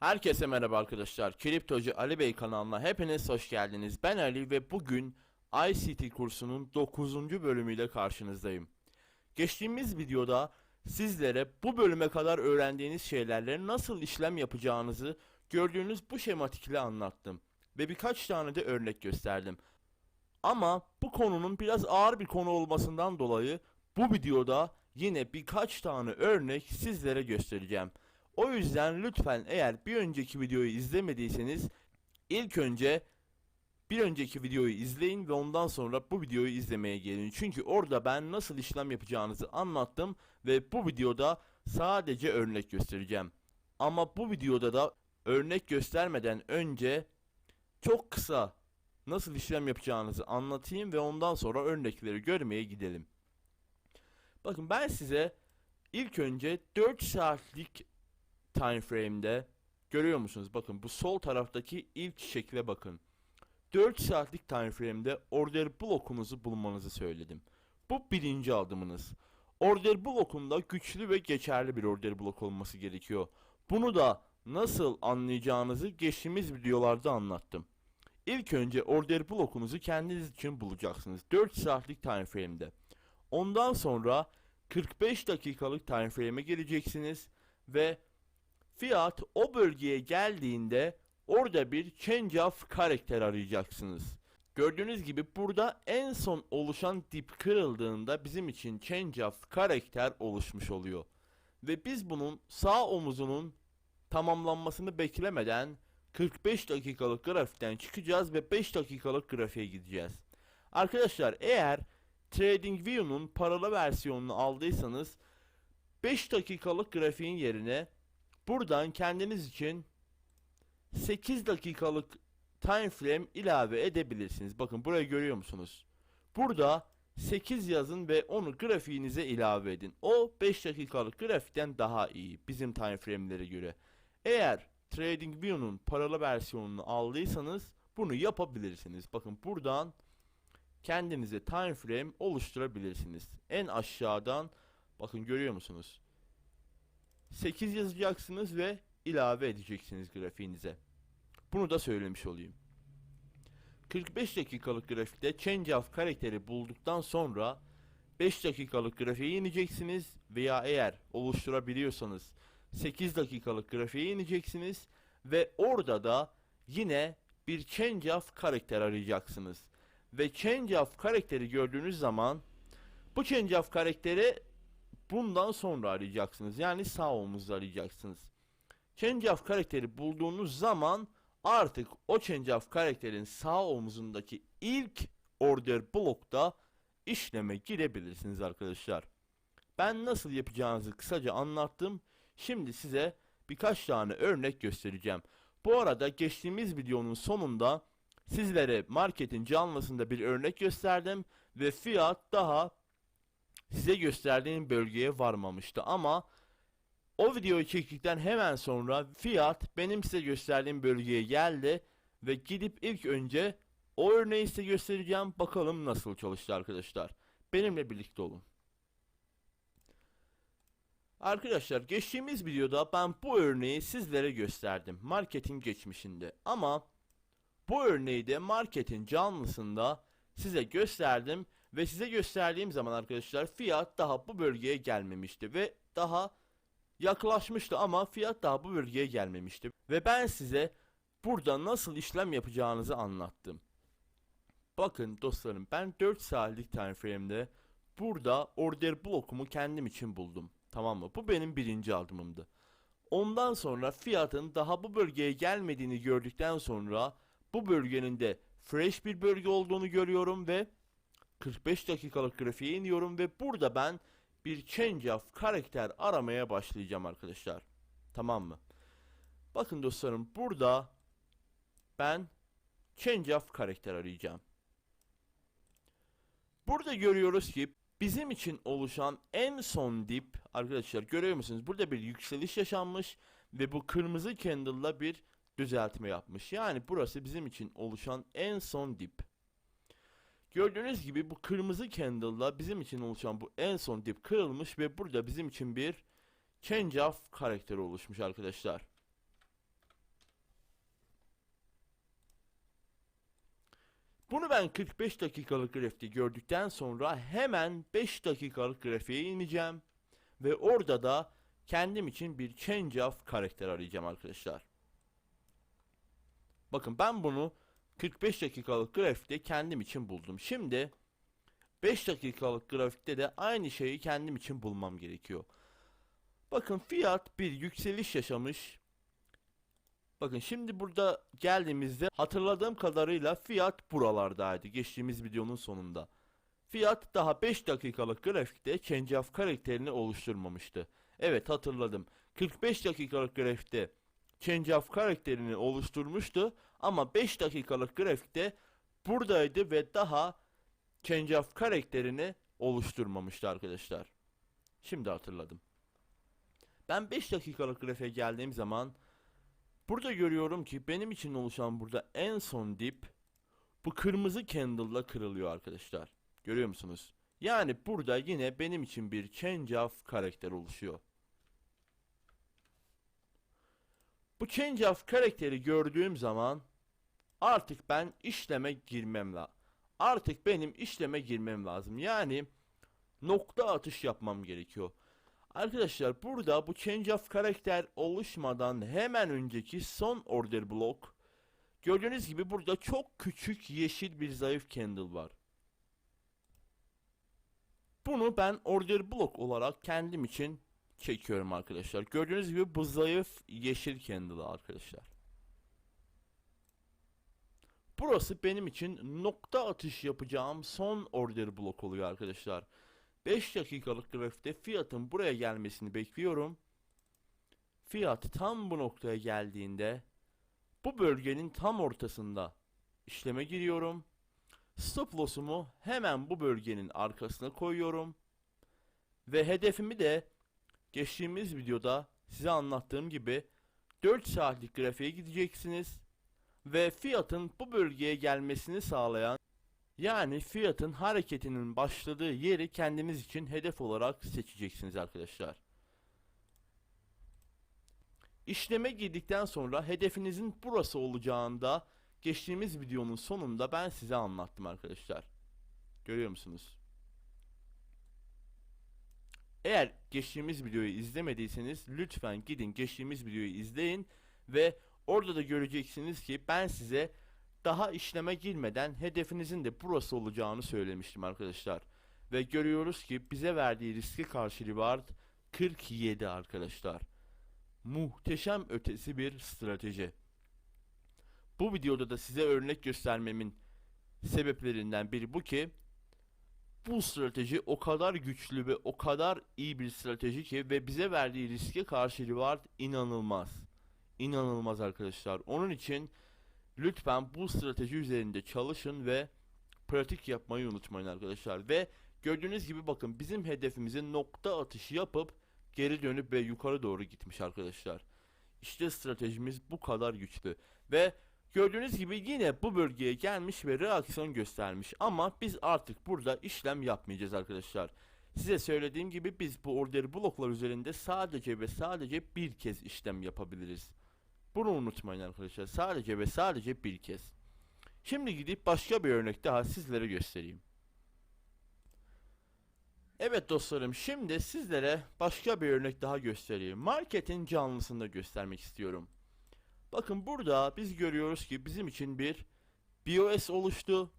Herkese merhaba arkadaşlar. Kriptocu Ali Bey kanalına hepiniz hoş geldiniz. Ben Ali ve bugün ICT kursunun 9. bölümüyle karşınızdayım. Geçtiğimiz videoda sizlere bu bölüme kadar öğrendiğiniz şeylerle nasıl işlem yapacağınızı gördüğünüz bu şematikle anlattım. Ve birkaç tane de örnek gösterdim. Ama bu konunun biraz ağır bir konu olmasından dolayı bu videoda yine birkaç tane örnek sizlere göstereceğim. O yüzden lütfen eğer bir önceki videoyu izlemediyseniz ilk önce bir önceki videoyu izleyin ve ondan sonra bu videoyu izlemeye gelin. Çünkü orada ben nasıl işlem yapacağınızı anlattım ve bu videoda sadece örnek göstereceğim. Ama bu videoda da örnek göstermeden önce çok kısa nasıl işlem yapacağınızı anlatayım ve ondan sonra örnekleri görmeye gidelim. Bakın ben size ilk önce 4 saatlik time frame'de görüyor musunuz? Bakın bu sol taraftaki ilk şekle bakın. 4 saatlik time frame'de order blokunuzu bulmanızı söyledim. Bu birinci adımınız. Order blokunda güçlü ve geçerli bir order blok olması gerekiyor. Bunu da nasıl anlayacağınızı geçtiğimiz videolarda anlattım. İlk önce order blokunuzu kendiniz için bulacaksınız. 4 saatlik time frame'de. Ondan sonra 45 dakikalık time frame'e geleceksiniz ve fiyat o bölgeye geldiğinde orada bir change of karakter arayacaksınız. Gördüğünüz gibi burada en son oluşan dip kırıldığında bizim için change of karakter oluşmuş oluyor. Ve biz bunun sağ omuzunun tamamlanmasını beklemeden 45 dakikalık grafikten çıkacağız ve 5 dakikalık grafiğe gideceğiz. Arkadaşlar eğer TradingView'nun paralı versiyonunu aldıysanız 5 dakikalık grafiğin yerine buradan kendiniz için 8 dakikalık time frame ilave edebilirsiniz. Bakın burayı görüyor musunuz? Burada 8 yazın ve onu grafiğinize ilave edin. O 5 dakikalık grafikten daha iyi bizim time frame'lere göre. Eğer TradingView'nun paralı versiyonunu aldıysanız bunu yapabilirsiniz. Bakın buradan kendinize time frame oluşturabilirsiniz. En aşağıdan bakın görüyor musunuz? 8 yazacaksınız ve ilave edeceksiniz grafiğinize. Bunu da söylemiş olayım. 45 dakikalık grafikte change of karakteri bulduktan sonra 5 dakikalık grafiğe ineceksiniz veya eğer oluşturabiliyorsanız 8 dakikalık grafiğe ineceksiniz ve orada da yine bir change of karakter arayacaksınız. Ve change of karakteri gördüğünüz zaman bu change of karakteri bundan sonra arayacaksınız. Yani sağ omuzda arayacaksınız. Change of karakteri bulduğunuz zaman artık o change of karakterin sağ omuzundaki ilk order blokta işleme girebilirsiniz arkadaşlar. Ben nasıl yapacağınızı kısaca anlattım. Şimdi size birkaç tane örnek göstereceğim. Bu arada geçtiğimiz videonun sonunda sizlere marketin canlısında bir örnek gösterdim ve fiyat daha size gösterdiğim bölgeye varmamıştı. Ama o videoyu çektikten hemen sonra fiyat benim size gösterdiğim bölgeye geldi ve gidip ilk önce o örneği size göstereceğim. Bakalım nasıl çalıştı arkadaşlar. Benimle birlikte olun. Arkadaşlar geçtiğimiz videoda ben bu örneği sizlere gösterdim. Marketin geçmişinde. Ama bu örneği de marketin canlısında size gösterdim ve size gösterdiğim zaman arkadaşlar fiyat daha bu bölgeye gelmemişti ve daha yaklaşmıştı ama fiyat daha bu bölgeye gelmemişti. Ve ben size burada nasıl işlem yapacağınızı anlattım. Bakın dostlarım ben 4 saatlik time frame'de burada order blokumu kendim için buldum. Tamam mı? Bu benim birinci adımımdı. Ondan sonra fiyatın daha bu bölgeye gelmediğini gördükten sonra bu bölgenin de fresh bir bölge olduğunu görüyorum ve 45 dakikalık grafiğe iniyorum ve burada ben bir change of karakter aramaya başlayacağım arkadaşlar. Tamam mı? Bakın dostlarım burada ben change of karakter arayacağım. Burada görüyoruz ki bizim için oluşan en son dip arkadaşlar görüyor musunuz? Burada bir yükseliş yaşanmış ve bu kırmızı candle'la bir düzeltme yapmış. Yani burası bizim için oluşan en son dip. Gördüğünüz gibi bu kırmızı candle'la bizim için oluşan bu en son dip kırılmış ve burada bizim için bir change of karakteri oluşmuş arkadaşlar. Bunu ben 45 dakikalık grafikte gördükten sonra hemen 5 dakikalık grafiğe ineceğim. Ve orada da kendim için bir change of karakter arayacağım arkadaşlar. Bakın ben bunu 45 dakikalık grafikte kendim için buldum. Şimdi 5 dakikalık grafikte de aynı şeyi kendim için bulmam gerekiyor. Bakın fiyat bir yükseliş yaşamış. Bakın şimdi burada geldiğimizde hatırladığım kadarıyla fiyat buralardaydı geçtiğimiz videonun sonunda. Fiyat daha 5 dakikalık grafikte change of karakterini oluşturmamıştı. Evet hatırladım. 45 dakikalık grafikte change of karakterini oluşturmuştu ama 5 dakikalık grafikte buradaydı ve daha change of karakterini oluşturmamıştı arkadaşlar. Şimdi hatırladım. Ben 5 dakikalık grafiğe geldiğim zaman burada görüyorum ki benim için oluşan burada en son dip bu kırmızı candle'la kırılıyor arkadaşlar. Görüyor musunuz? Yani burada yine benim için bir change of karakter oluşuyor. Bu change of karakteri gördüğüm zaman artık ben işleme girmem la. Artık benim işleme girmem lazım. Yani nokta atış yapmam gerekiyor. Arkadaşlar burada bu change of karakter oluşmadan hemen önceki son order block gördüğünüz gibi burada çok küçük yeşil bir zayıf candle var. Bunu ben order block olarak kendim için çekiyorum arkadaşlar. Gördüğünüz gibi bu zayıf yeşil candle arkadaşlar. Burası benim için nokta atış yapacağım son order blok oluyor arkadaşlar. 5 dakikalık grafikte fiyatın buraya gelmesini bekliyorum. Fiyat tam bu noktaya geldiğinde bu bölgenin tam ortasında işleme giriyorum. Stop loss'umu hemen bu bölgenin arkasına koyuyorum. Ve hedefimi de geçtiğimiz videoda size anlattığım gibi 4 saatlik grafiğe gideceksiniz ve fiyatın bu bölgeye gelmesini sağlayan yani fiyatın hareketinin başladığı yeri kendiniz için hedef olarak seçeceksiniz arkadaşlar. İşleme girdikten sonra hedefinizin burası olacağında geçtiğimiz videonun sonunda ben size anlattım arkadaşlar. Görüyor musunuz? Eğer geçtiğimiz videoyu izlemediyseniz lütfen gidin geçtiğimiz videoyu izleyin ve orada da göreceksiniz ki ben size daha işleme girmeden hedefinizin de burası olacağını söylemiştim arkadaşlar. Ve görüyoruz ki bize verdiği riski karşı reward 47 arkadaşlar. Muhteşem ötesi bir strateji. Bu videoda da size örnek göstermemin sebeplerinden biri bu ki bu strateji o kadar güçlü ve o kadar iyi bir strateji ki ve bize verdiği riske karşı reward inanılmaz. İnanılmaz arkadaşlar. Onun için lütfen bu strateji üzerinde çalışın ve pratik yapmayı unutmayın arkadaşlar. Ve gördüğünüz gibi bakın bizim hedefimizin nokta atışı yapıp geri dönüp ve yukarı doğru gitmiş arkadaşlar. İşte stratejimiz bu kadar güçlü. Ve gördüğünüz gibi yine bu bölgeye gelmiş ve reaksiyon göstermiş. Ama biz artık burada işlem yapmayacağız arkadaşlar. Size söylediğim gibi biz bu order bloklar üzerinde sadece ve sadece bir kez işlem yapabiliriz. Bunu unutmayın arkadaşlar. Sadece ve sadece bir kez. Şimdi gidip başka bir örnek daha sizlere göstereyim. Evet dostlarım şimdi sizlere başka bir örnek daha göstereyim. Marketin canlısında göstermek istiyorum. Bakın burada biz görüyoruz ki bizim için bir BOS oluştu.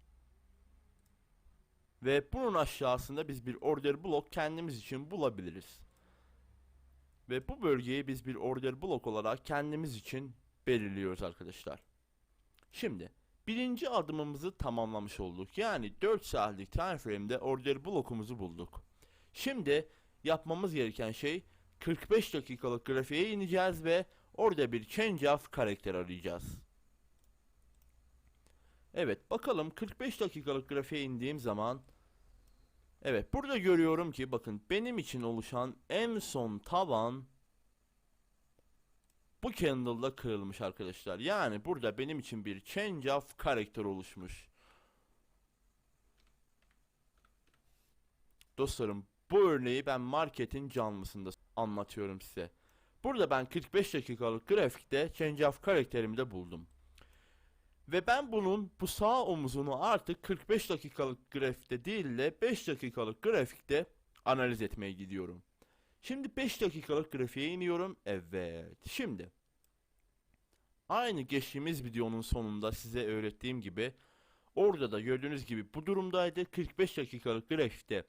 Ve bunun aşağısında biz bir order blok kendimiz için bulabiliriz. Ve bu bölgeyi biz bir order blok olarak kendimiz için belirliyoruz arkadaşlar. Şimdi birinci adımımızı tamamlamış olduk. Yani 4 saatlik time frame'de order blokumuzu bulduk. Şimdi yapmamız gereken şey 45 dakikalık grafiğe ineceğiz ve orada bir change of karakter arayacağız. Evet bakalım 45 dakikalık grafiğe indiğim zaman Evet burada görüyorum ki bakın benim için oluşan en son tavan bu candle'da kırılmış arkadaşlar. Yani burada benim için bir change of karakter oluşmuş. Dostlarım bu örneği ben marketin canlısında anlatıyorum size. Burada ben 45 dakikalık grafikte change of karakterimi de buldum. Ve ben bunun bu sağ omuzunu artık 45 dakikalık grafikte değil de 5 dakikalık grafikte analiz etmeye gidiyorum. Şimdi 5 dakikalık grafiğe iniyorum. Evet. Şimdi aynı geçtiğimiz videonun sonunda size öğrettiğim gibi orada da gördüğünüz gibi bu durumdaydı. 45 dakikalık grafikte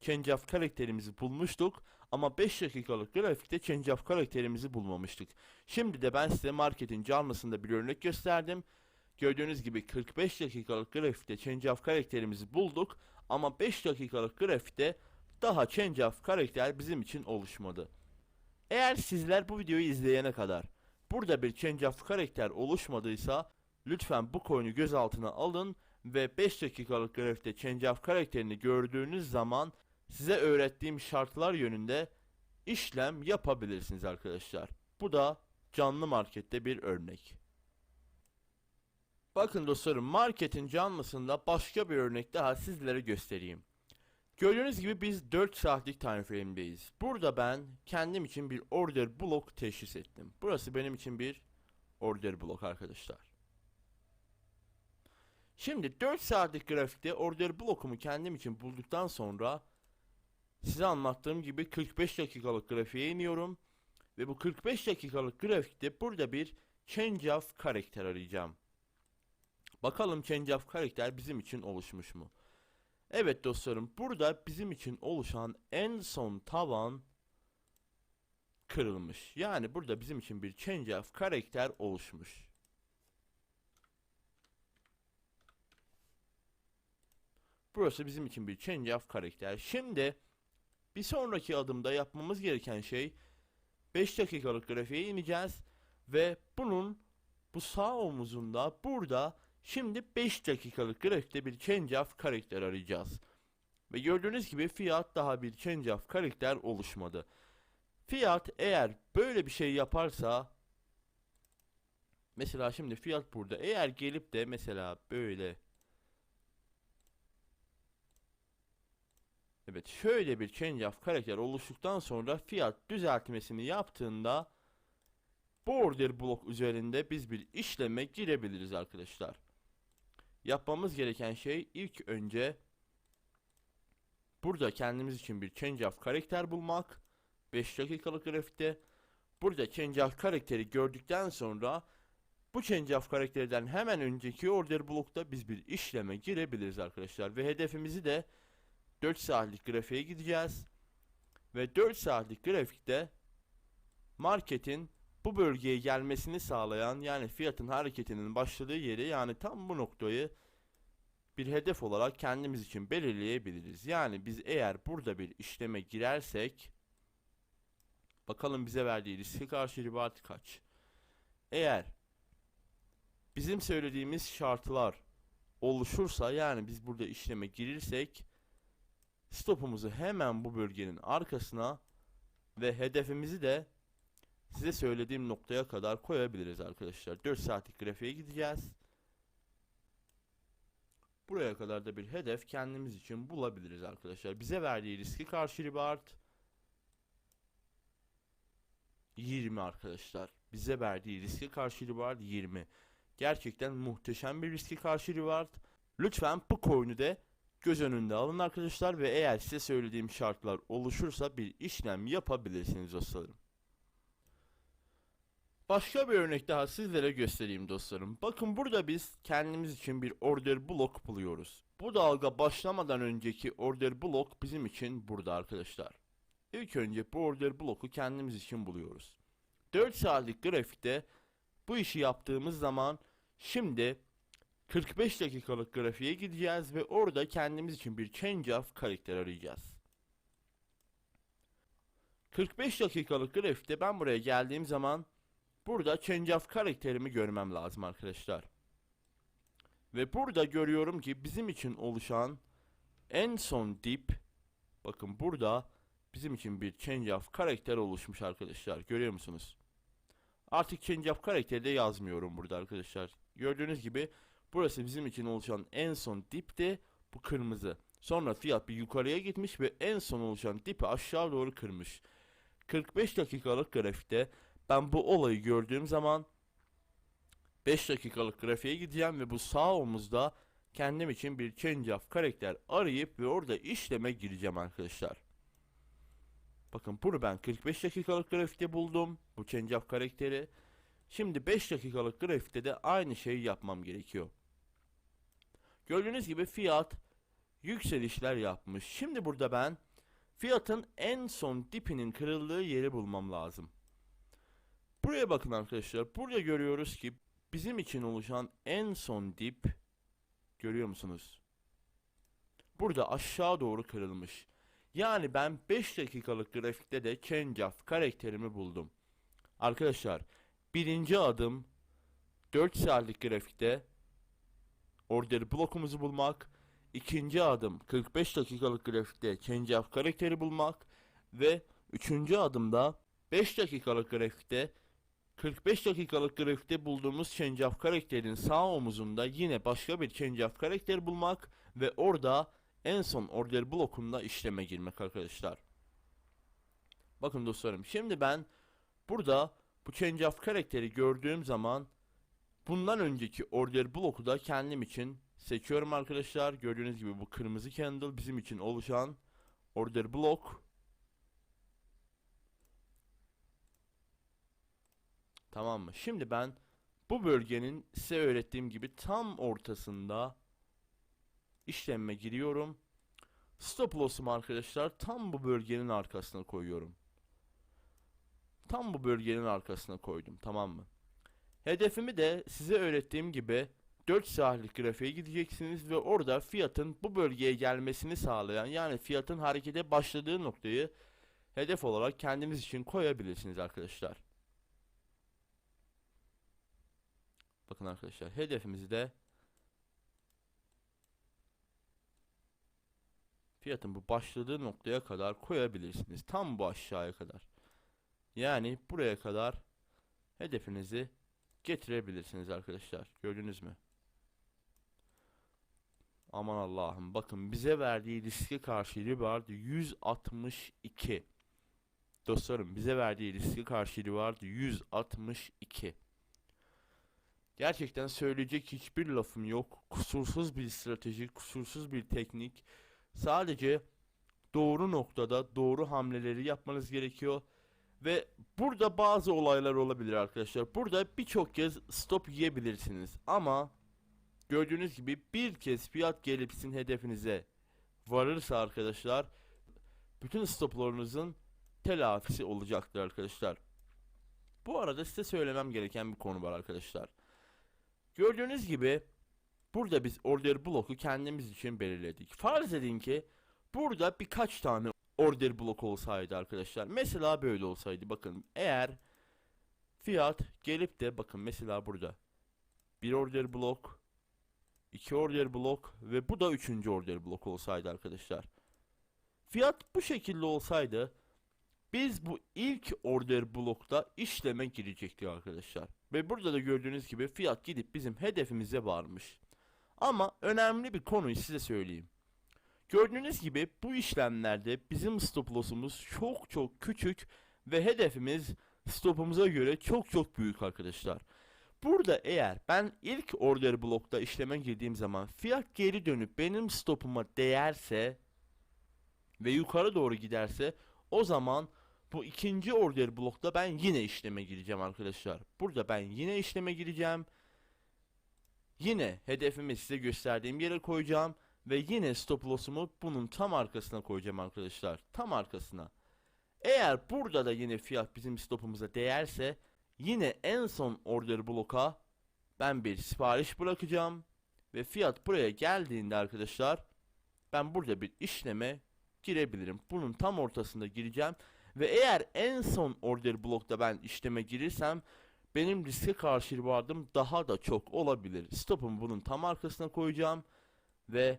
change of karakterimizi bulmuştuk ama 5 dakikalık grafikte change of karakterimizi bulmamıştık. Şimdi de ben size marketin canlısında bir örnek gösterdim. Gördüğünüz gibi 45 dakikalık grafikte change of karakterimizi bulduk ama 5 dakikalık grafikte daha change of karakter bizim için oluşmadı. Eğer sizler bu videoyu izleyene kadar burada bir change of karakter oluşmadıysa lütfen bu konuyu göz altına alın ve 5 dakikalık grafikte change of karakterini gördüğünüz zaman size öğrettiğim şartlar yönünde işlem yapabilirsiniz arkadaşlar. Bu da canlı markette bir örnek. Bakın dostlarım marketin canlısında başka bir örnek daha sizlere göstereyim. Gördüğünüz gibi biz 4 saatlik time frame'deyiz. Burada ben kendim için bir order block teşhis ettim. Burası benim için bir order block arkadaşlar. Şimdi 4 saatlik grafikte order blockumu kendim için bulduktan sonra size anlattığım gibi 45 dakikalık grafiğe iniyorum. Ve bu 45 dakikalık grafikte burada bir change of karakter arayacağım. Bakalım change of karakter bizim için oluşmuş mu? Evet dostlarım burada bizim için oluşan en son tavan kırılmış. Yani burada bizim için bir change of karakter oluşmuş. Burası bizim için bir change of karakter. Şimdi bir sonraki adımda yapmamız gereken şey 5 dakikalık grafiğe ineceğiz ve bunun bu sağ omuzunda burada şimdi 5 dakikalık grafikte bir change of karakter arayacağız. Ve gördüğünüz gibi fiyat daha bir change of karakter oluşmadı. Fiyat eğer böyle bir şey yaparsa mesela şimdi fiyat burada eğer gelip de mesela böyle Evet şöyle bir change of karakter oluştuktan sonra fiyat düzeltmesini yaptığında border blok üzerinde biz bir işleme girebiliriz arkadaşlar. Yapmamız gereken şey ilk önce burada kendimiz için bir change of karakter bulmak. 5 dakikalık grafikte. Burada change of karakteri gördükten sonra bu change of karakterden hemen önceki order blokta biz bir işleme girebiliriz arkadaşlar. Ve hedefimizi de 4 saatlik grafiğe gideceğiz. Ve 4 saatlik grafikte marketin bu bölgeye gelmesini sağlayan yani fiyatın hareketinin başladığı yeri yani tam bu noktayı bir hedef olarak kendimiz için belirleyebiliriz. Yani biz eğer burada bir işleme girersek bakalım bize verdiği riske karşı ribat kaç. Eğer bizim söylediğimiz şartlar oluşursa yani biz burada işleme girirsek stopumuzu hemen bu bölgenin arkasına ve hedefimizi de size söylediğim noktaya kadar koyabiliriz arkadaşlar. 4 saatlik grafiğe gideceğiz. Buraya kadar da bir hedef kendimiz için bulabiliriz arkadaşlar. Bize verdiği riski karşı ribart 20 arkadaşlar. Bize verdiği riski karşı ribart 20. Gerçekten muhteşem bir riski karşı ribart. Lütfen bu coin'i de göz önünde alın arkadaşlar ve eğer size söylediğim şartlar oluşursa bir işlem yapabilirsiniz dostlarım. Başka bir örnek daha sizlere göstereyim dostlarım. Bakın burada biz kendimiz için bir order block buluyoruz. Bu dalga başlamadan önceki order block bizim için burada arkadaşlar. İlk önce bu order block'u kendimiz için buluyoruz. 4 saatlik grafikte bu işi yaptığımız zaman şimdi 45 dakikalık grafiğe gideceğiz ve orada kendimiz için bir change of karakter arayacağız. 45 dakikalık grafikte ben buraya geldiğim zaman burada change of karakterimi görmem lazım arkadaşlar. Ve burada görüyorum ki bizim için oluşan en son dip bakın burada bizim için bir change of karakter oluşmuş arkadaşlar. Görüyor musunuz? Artık change of karakteri de yazmıyorum burada arkadaşlar. Gördüğünüz gibi Burası bizim için oluşan en son dipti. Bu kırmızı. Sonra fiyat bir yukarıya gitmiş ve en son oluşan dipi aşağı doğru kırmış. 45 dakikalık grafikte ben bu olayı gördüğüm zaman 5 dakikalık grafiğe gideceğim ve bu sağ omuzda kendim için bir change of karakter arayıp ve orada işleme gireceğim arkadaşlar. Bakın bunu ben 45 dakikalık grafikte buldum. Bu change of karakteri. Şimdi 5 dakikalık grafikte de aynı şeyi yapmam gerekiyor. Gördüğünüz gibi fiyat yükselişler yapmış. Şimdi burada ben fiyatın en son dipinin kırıldığı yeri bulmam lazım. Buraya bakın arkadaşlar. Burada görüyoruz ki bizim için oluşan en son dip görüyor musunuz? Burada aşağı doğru kırılmış. Yani ben 5 dakikalık grafikte de change of karakterimi buldum. Arkadaşlar birinci adım 4 saatlik grafikte order blokumuzu bulmak. İkinci adım 45 dakikalık grafikte change of karakteri bulmak. Ve üçüncü adımda 5 dakikalık grafikte 45 dakikalık grafikte bulduğumuz change of karakterin sağ omuzunda yine başka bir change of karakter bulmak ve orada en son order blokunda işleme girmek arkadaşlar. Bakın dostlarım şimdi ben burada bu change of karakteri gördüğüm zaman bundan önceki order bloku da kendim için seçiyorum arkadaşlar. Gördüğünüz gibi bu kırmızı candle bizim için oluşan order blok. Tamam mı? Şimdi ben bu bölgenin size öğrettiğim gibi tam ortasında işleme giriyorum. Stop loss'umu arkadaşlar tam bu bölgenin arkasına koyuyorum. Tam bu bölgenin arkasına koydum tamam mı? Hedefimi de size öğrettiğim gibi 4 saatlik grafiğe gideceksiniz ve orada fiyatın bu bölgeye gelmesini sağlayan yani fiyatın harekete başladığı noktayı hedef olarak kendiniz için koyabilirsiniz arkadaşlar. Bakın arkadaşlar hedefimizi de fiyatın bu başladığı noktaya kadar koyabilirsiniz. Tam bu aşağıya kadar. Yani buraya kadar hedefinizi getirebilirsiniz arkadaşlar. Gördünüz mü? Aman Allah'ım bakın bize verdiği riske karşılığı vardı 162. Dostlarım bize verdiği riske karşılığı vardı 162. Gerçekten söyleyecek hiçbir lafım yok. Kusursuz bir strateji, kusursuz bir teknik. Sadece doğru noktada doğru hamleleri yapmanız gerekiyor. Ve burada bazı olaylar olabilir arkadaşlar. Burada birçok kez stop yiyebilirsiniz. Ama gördüğünüz gibi bir kez fiyat gelip sizin hedefinize varırsa arkadaşlar bütün stoplarınızın telafisi olacaktır arkadaşlar. Bu arada size söylemem gereken bir konu var arkadaşlar. Gördüğünüz gibi burada biz order bloku kendimiz için belirledik. Farz edin ki burada birkaç tane order blok olsaydı arkadaşlar. Mesela böyle olsaydı bakın eğer fiyat gelip de bakın mesela burada bir order blok iki order blok ve bu da üçüncü order blok olsaydı arkadaşlar. Fiyat bu şekilde olsaydı biz bu ilk order blokta işleme girecektik arkadaşlar. Ve burada da gördüğünüz gibi fiyat gidip bizim hedefimize varmış. Ama önemli bir konuyu size söyleyeyim. Gördüğünüz gibi bu işlemlerde bizim stop loss'umuz çok çok küçük ve hedefimiz stopumuza göre çok çok büyük arkadaşlar. Burada eğer ben ilk order blokta işleme girdiğim zaman fiyat geri dönüp benim stopuma değerse ve yukarı doğru giderse o zaman bu ikinci order blokta ben yine işleme gireceğim arkadaşlar. Burada ben yine işleme gireceğim. Yine hedefimi size gösterdiğim yere koyacağım. Ve yine stop loss'umu bunun tam arkasına koyacağım arkadaşlar. Tam arkasına. Eğer burada da yine fiyat bizim stopumuza değerse yine en son order bloka ben bir sipariş bırakacağım. Ve fiyat buraya geldiğinde arkadaşlar ben burada bir işleme girebilirim. Bunun tam ortasında gireceğim. Ve eğer en son order blokta ben işleme girirsem benim riske karşı vardım daha da çok olabilir. Stopumu bunun tam arkasına koyacağım. Ve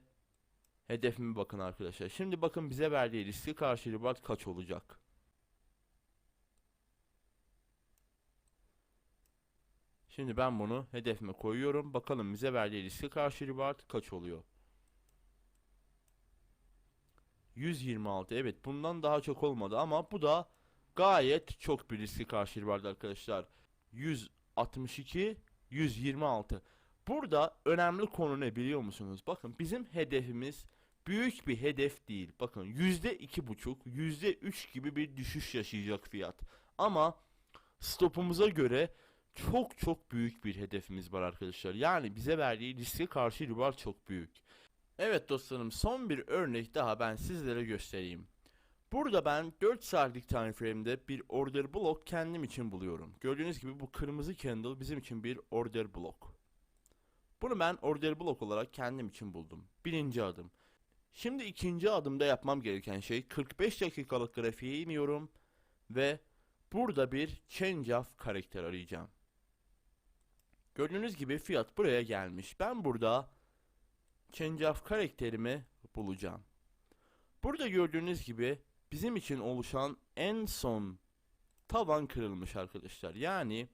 hedefime bakın arkadaşlar. Şimdi bakın bize verdiği riske karşı reward kaç olacak? Şimdi ben bunu hedefime koyuyorum. Bakalım bize verdiği riske karşı reward kaç oluyor? 126 evet bundan daha çok olmadı ama bu da gayet çok bir riski karşı vardı arkadaşlar. 162 126. Burada önemli konu ne biliyor musunuz? Bakın bizim hedefimiz büyük bir hedef değil. Bakın yüzde iki buçuk, yüzde üç gibi bir düşüş yaşayacak fiyat. Ama stopumuza göre çok çok büyük bir hedefimiz var arkadaşlar. Yani bize verdiği riske karşı ribar çok büyük. Evet dostlarım son bir örnek daha ben sizlere göstereyim. Burada ben 4 saatlik time frame'de bir order block kendim için buluyorum. Gördüğünüz gibi bu kırmızı candle bizim için bir order block. Bunu ben order block olarak kendim için buldum. Birinci adım. Şimdi ikinci adımda yapmam gereken şey 45 dakikalık grafiğe iniyorum ve burada bir change of karakter arayacağım. Gördüğünüz gibi fiyat buraya gelmiş. Ben burada change of karakterimi bulacağım. Burada gördüğünüz gibi bizim için oluşan en son taban kırılmış arkadaşlar. Yani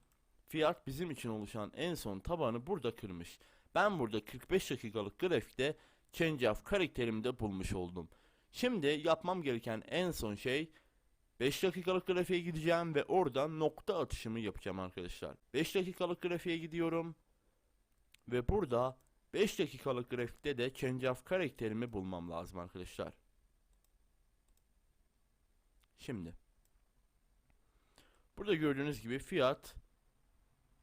fiyat bizim için oluşan en son tabanı burada kırmış. Ben burada 45 dakikalık grafikte change of karakterimi de bulmuş oldum. Şimdi yapmam gereken en son şey 5 dakikalık grafiğe gideceğim ve oradan nokta atışımı yapacağım arkadaşlar. 5 dakikalık grafiğe gidiyorum ve burada 5 dakikalık grafikte de change of karakterimi bulmam lazım arkadaşlar. Şimdi burada gördüğünüz gibi fiyat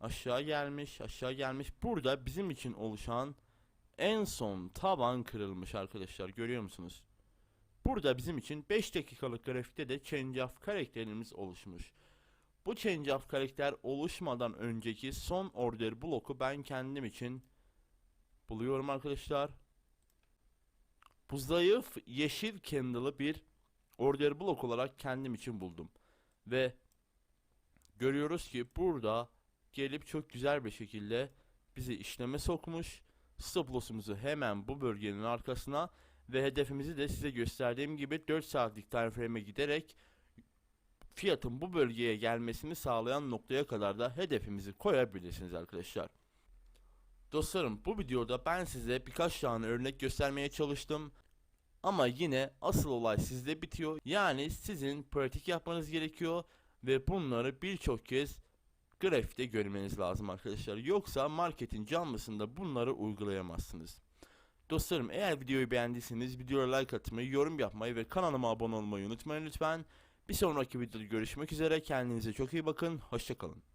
aşağı gelmiş, aşağı gelmiş. Burada bizim için oluşan en son taban kırılmış arkadaşlar. Görüyor musunuz? Burada bizim için 5 dakikalık grafikte de change of karakterimiz oluşmuş. Bu change of karakter oluşmadan önceki son order bloku ben kendim için buluyorum arkadaşlar. Bu zayıf yeşil candle'ı bir order blok olarak kendim için buldum. Ve görüyoruz ki burada gelip çok güzel bir şekilde bizi işleme sokmuş. Stop loss'umuzu hemen bu bölgenin arkasına ve hedefimizi de size gösterdiğim gibi 4 saatlik time frame'e giderek fiyatın bu bölgeye gelmesini sağlayan noktaya kadar da hedefimizi koyabilirsiniz arkadaşlar. Dostlarım bu videoda ben size birkaç tane örnek göstermeye çalıştım. Ama yine asıl olay sizde bitiyor. Yani sizin pratik yapmanız gerekiyor ve bunları birçok kez grafikte görmeniz lazım arkadaşlar. Yoksa marketin canlısında bunları uygulayamazsınız. Dostlarım eğer videoyu beğendiyseniz videoya like atmayı, yorum yapmayı ve kanalıma abone olmayı unutmayın lütfen. Bir sonraki videoda görüşmek üzere. Kendinize çok iyi bakın. Hoşçakalın.